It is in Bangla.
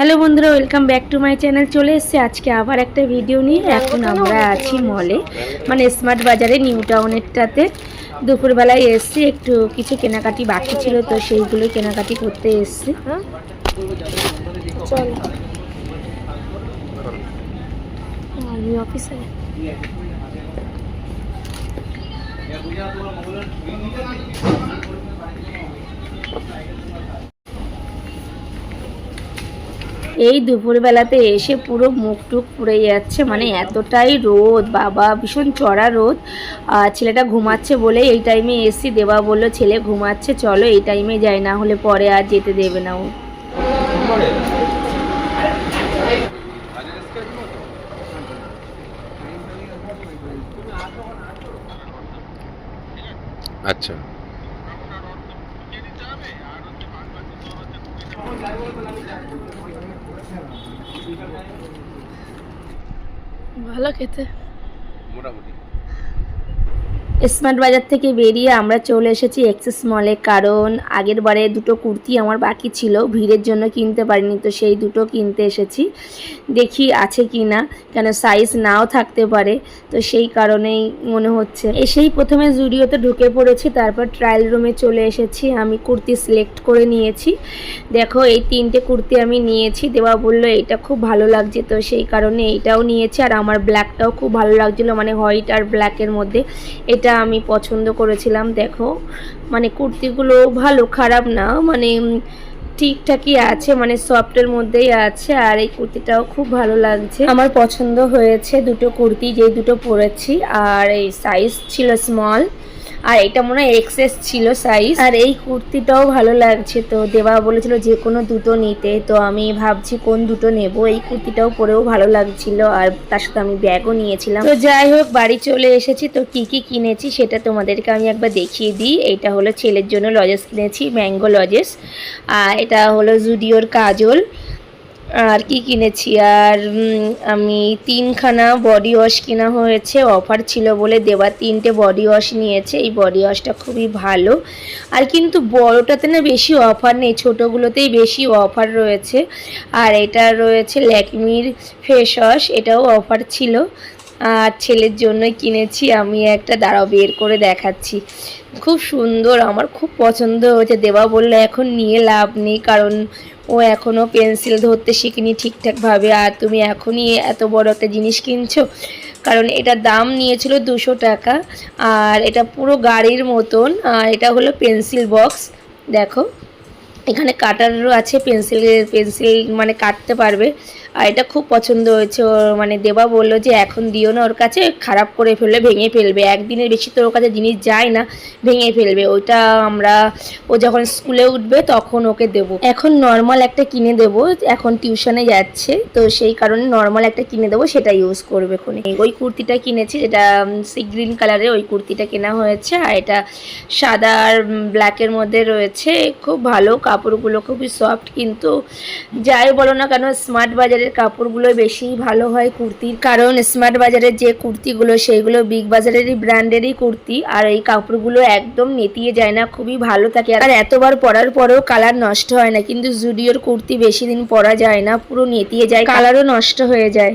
হ্যালো বন্ধুরা welcome back to my channel. চলে এসেছে আজকে আবার একটা ভিডিও নিয়ে। এখন আমরা আছি মলে মানে স্মার্ট বাজারে নিউ টাউনেরটাতে দুপুরবেলায় এসছি একটু কিছু কেনাকাটি বাকি ছিল তো সেইগুলো কেনাকাটি করতে এসছি। অফিসে এই দুপুরবেলাতে এসে পুরো মুখ টুক পুড়ে যাচ্ছে মানে এতটাই রোদ, বাবা, ভীষণ চড়া রোদ। ছেলেটা ঘুমাচ্ছে বলে এই টাইমে এসি দেওয়া বলল, ছেলে ঘুমাচ্ছে, চলো এই টাইমে যাই, না হলে পরে আর যেতে দেবে না ও। আচ্ছা। ভালো খেতে। মোটামুটি। স্মার্ট বাজার থেকে বেরিয়ে আমরা চলে এসেছি এক্সেস মলে কারণ আগের বারে দুটো কুর্তি আমার বাকি ছিল, ভিড়ের জন্য কিনতে পারিনি, তো সেই দুটো কিনতে এসেছি। দেখি আছে কি না কেন সাইজ নাও থাকতে পারে, তো সেই কারণেই মনে হচ্ছে। এসেই প্রথমে জুডিওতে ঢুকে পড়েছি, তারপর ট্রায়াল রুমে চলে এসেছি। আমি কুর্তি সিলেক্ট করে নিয়েছি। দেখো, এই তিনটে কুর্তি আমি নিয়েছি। দেওয়া বলল এটা খুব ভালো লাগছে। তো সেই কারণে এইটাও নিয়েছি। আর আমার ব্ল্যাকটাও খুব ভালো লাগছিল মানে হোয়াইট আর ব্ল্যাকের মধ্যে। এটা আমি পছন্দ করেছিলাম, দেখো। মানে কুর্তিগুলো ভালো, খারাপ না মানে ঠিকঠাকই আছে মানে সফটের মধ্যেই আছে, আর এই কুর্তিটাও খুব ভালো লাগছে। আমার পছন্দ হয়েছে দুটো কুর্তি যে দুটো পরেছি, আর এই সাইজ ছিল স্মল আর এটা মনে হয় এক্সেস ছিল সাইজ আর এই কুর্তিটাও ভালো লাগছে তো দেওয়া বলেছিল যে কোনো দুটো নিতে, তো আমি ভাবছি কোন দুটো নেব। এই কুর্তিটাও পরেও ভালো লাগছিল আর তার সাথে আমি ব্যাগও নিয়েছিলাম। তো যাই হোক, বাড়ি চলে এসেছি তো কি কি কিনেছি সেটা তোমাদেরকে আমি একবার দেখিয়ে দিই। এটা হলো ছেলের জন্য লজেস কিনেছি, ম্যাঙ্গো লজেস। আর এটা হলো জুডিওর কাজল। আর কি কিনেছি? আর আমি তিনখানা বডি ওয়াশ কেনা হয়েছে অফার ছিল বলে দেওয়া তিনটে বডি ওয়াশ নিয়েছে, এই বডি ওয়াশটা খুবই ভালো। আর কিন্তু বড়োটাতে না বেশি অফার নেই, ছোটোগুলোতেই বেশি অফার রয়েছে। আর এটা রয়েছে ল্যাকমির ফেস ওয়াশ এটাও অফার ছিল। আর ছেলের জন্যই কিনেছি, আমি একটা দাঁড়াও বের করে দেখাচ্ছি। খুব সুন্দর, আমার খুব পছন্দ হয়েছে। দেওয়া বলল, এখন নিয়ে লাভ নেই, কারণ ও এখনও পেন্সিল ধরতে শিখিনি ঠিকঠাকভাবে। আর তুমি এখনই এত বড় একটা জিনিস কিনছো? কারণ এটার দাম নিয়েছিল দুশো টাকা, আর এটা পুরো গাড়ির মতন, আর এটা হলো পেন্সিল বক্স। দেখো। এখানে কাটারও আছে, পেন্সিল পেন্সিল মানে কাটতে পারবে। আর এটা খুব পছন্দ হয়েছে ওর মানে দেবা বলল যে এখন দিও না ওর কাছে, খারাপ করে ফেললে ভেঙে ফেলবে। একদিনের বেশি তো ওর কাছে জিনিস যায় না, ভেঙে ফেলবে। ওইটা আমরা, ও যখন স্কুলে উঠবে তখন ওকে দেব। এখন নর্মাল একটা কিনে দেব, এখন টিউশনে যাচ্ছে, তো সেই কারণে নর্মাল একটা কিনে দেবো, সেটা ইউজ করবে কোনে ওই কুর্তিটা কিনেছি, যেটা সি গ্রিন কালারের ওই কুর্তিটা কেনা হয়েছে, আর এটা সাদা আর ব্ল্যাকের মধ্যে রয়েছে, খুব ভালো কাপড়গুলো খুবই সফট কিন্তু যাই বলো না কেন স্মার্ট বাজারের কাপড়গুলো বেশি ভালো হয় কুর্তির। কারণ স্মার্ট বাজারের যে কুর্তিগুলো, সেইগুলো বিগ বাজারেরই ব্র্যান্ডেরই কুর্তি, আর এই কাপড়গুলো একদম নেতিয়ে যায় না, খুবই ভালো থাকে। আর এতবার পরার পরেও কালার নষ্ট হয় না, কিন্তু জুডিওর কুর্তি বেশি দিন পরা যায় না, পুরো নেতিয়ে যায় কালারও নষ্ট হয়ে যায়।